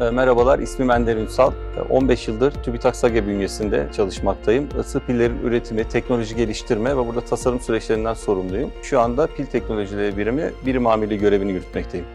E, Merhabalar, ismim Ender Ünsal. E, 15 yıldır TÜBİTAK SAGE bünyesinde çalışmaktayım. Isı pillerin üretimi, teknoloji geliştirme ve burada tasarım süreçlerinden sorumluyum. Şu anda pil teknolojileri birimi, birim amiri görevini yürütmekteyim.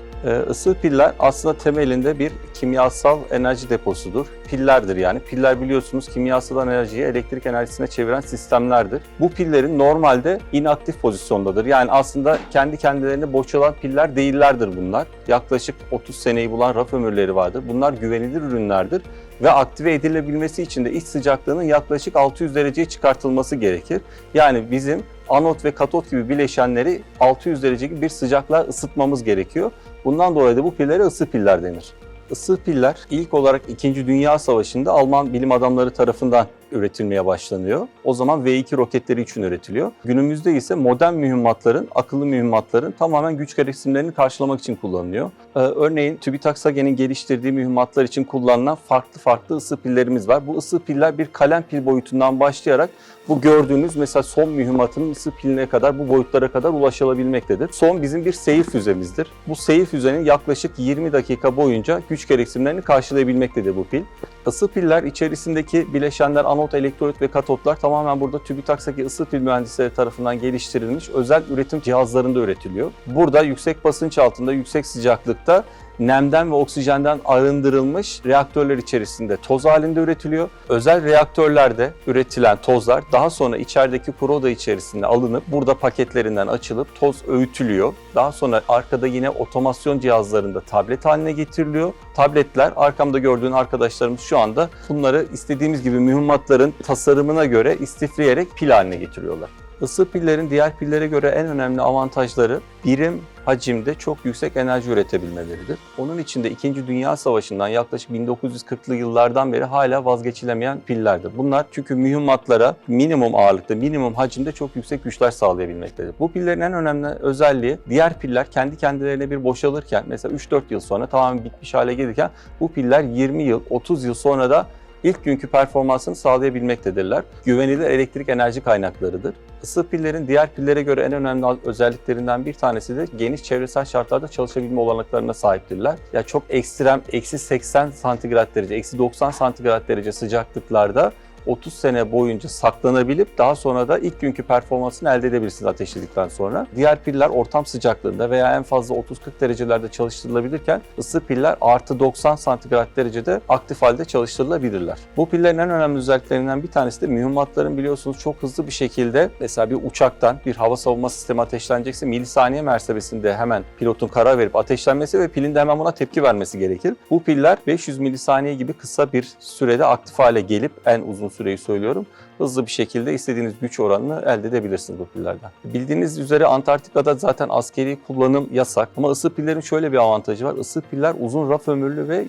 Isı piller aslında temelinde bir kimyasal enerji deposudur. Pillerdir yani. Piller biliyorsunuz kimyasal enerjiyi elektrik enerjisine çeviren sistemlerdir. Bu pillerin normalde inaktif pozisyondadır. Yani aslında kendi kendilerine boşalan piller değillerdir bunlar. Yaklaşık 30 seneyi bulan raf ömürleri vardır. Bunlar güvenilir ürünlerdir ve aktive edilebilmesi için de iç sıcaklığının yaklaşık 600 dereceye çıkartılması gerekir. Yani bizim anot ve katot gibi bileşenleri 600 derece bir sıcaklığa ısıtmamız gerekiyor. Bundan dolayı da bu pillere ısı piller denir. Isı piller ilk olarak 2. Dünya Savaşı'nda Alman bilim adamları tarafından üretilmeye başlanıyor. O zaman V2 roketleri için üretiliyor. Günümüzde ise modern mühimmatların, akıllı mühimmatların tamamen güç gereksinimlerini karşılamak için kullanılıyor. Ee, örneğin TÜBİTAK SAGE'nin geliştirdiği mühimmatlar için kullanılan farklı farklı ısı pillerimiz var. Bu ısı piller bir kalem pil boyutundan başlayarak bu gördüğünüz mesela son mühimmatının ısı piline kadar bu boyutlara kadar ulaşılabilmektedir. Son bizim bir seyir füzemizdir. Bu seyir füzenin yaklaşık 20 dakika boyunca güç gereksinimlerini karşılayabilmektedir bu pil. Isı piller içerisindeki bileşenler anot, elektrolit ve katotlar tamamen burada TÜBİTAK'taki ısı pil mühendisleri tarafından geliştirilmiş özel üretim cihazlarında üretiliyor. Burada yüksek basınç altında, yüksek sıcaklıkta nemden ve oksijenden arındırılmış reaktörler içerisinde toz halinde üretiliyor. Özel reaktörlerde üretilen tozlar daha sonra içerideki kuroda içerisinde alınıp burada paketlerinden açılıp toz öğütülüyor. Daha sonra arkada yine otomasyon cihazlarında tablet haline getiriliyor. Tabletler arkamda gördüğün arkadaşlarımız şu anda bunları istediğimiz gibi mühimmatların tasarımına göre istifleyerek pil haline getiriyorlar. Isı pillerin diğer pillere göre en önemli avantajları birim hacimde çok yüksek enerji üretebilmeleridir. Onun için de 2. Dünya Savaşı'ndan yaklaşık 1940'lı yıllardan beri hala vazgeçilemeyen pillerdir. Bunlar çünkü mühimmatlara minimum ağırlıkta, minimum hacimde çok yüksek güçler sağlayabilmektedir. Bu pillerin en önemli özelliği diğer piller kendi kendilerine bir boşalırken mesela 3-4 yıl sonra tamamen bitmiş hale gelirken bu piller 20 yıl, 30 yıl sonra da ilk günkü performansını sağlayabilmektedirler. Güvenilir elektrik enerji kaynaklarıdır. Isı pillerin diğer pillere göre en önemli özelliklerinden bir tanesi de geniş çevresel şartlarda çalışabilme olanaklarına sahiptirler. Ya çok ekstrem eksi 80 santigrat derece, eksi 90 santigrat derece sıcaklıklarda 30 sene boyunca saklanabilip daha sonra da ilk günkü performansını elde edebilirsiniz ateşledikten sonra. Diğer piller ortam sıcaklığında veya en fazla 30-40 derecelerde çalıştırılabilirken ısı piller artı 90 santigrat derecede aktif halde çalıştırılabilirler. Bu pillerin en önemli özelliklerinden bir tanesi de mühimmatların biliyorsunuz çok hızlı bir şekilde mesela bir uçaktan bir hava savunma sistemi ateşlenecekse milisaniye mertebesinde hemen pilotun karar verip ateşlenmesi ve pilin de hemen buna tepki vermesi gerekir. Bu piller 500 milisaniye gibi kısa bir sürede aktif hale gelip en uzun süreyi söylüyorum. Hızlı bir şekilde istediğiniz güç oranını elde edebilirsiniz bu pillerden. Bildiğiniz üzere Antarktika'da zaten askeri kullanım yasak ama ısı pillerin şöyle bir avantajı var. Isı piller uzun raf ömürlü ve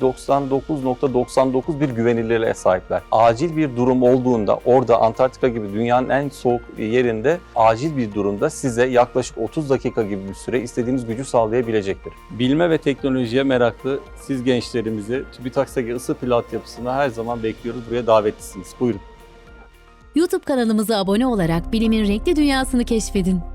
%99.99 bir güvenilirliğe sahipler. Acil bir durum olduğunda orada Antarktika gibi dünyanın en soğuk yerinde acil bir durumda size yaklaşık 30 dakika gibi bir süre istediğiniz gücü sağlayabilecektir. Bilme ve teknolojiye meraklı siz gençlerimizi TÜBİTAK'taki ısı pil altyapısına her zaman bekliyoruz. Buraya davetlisiniz. Buyurun. YouTube kanalımıza abone olarak bilimin renkli dünyasını keşfedin.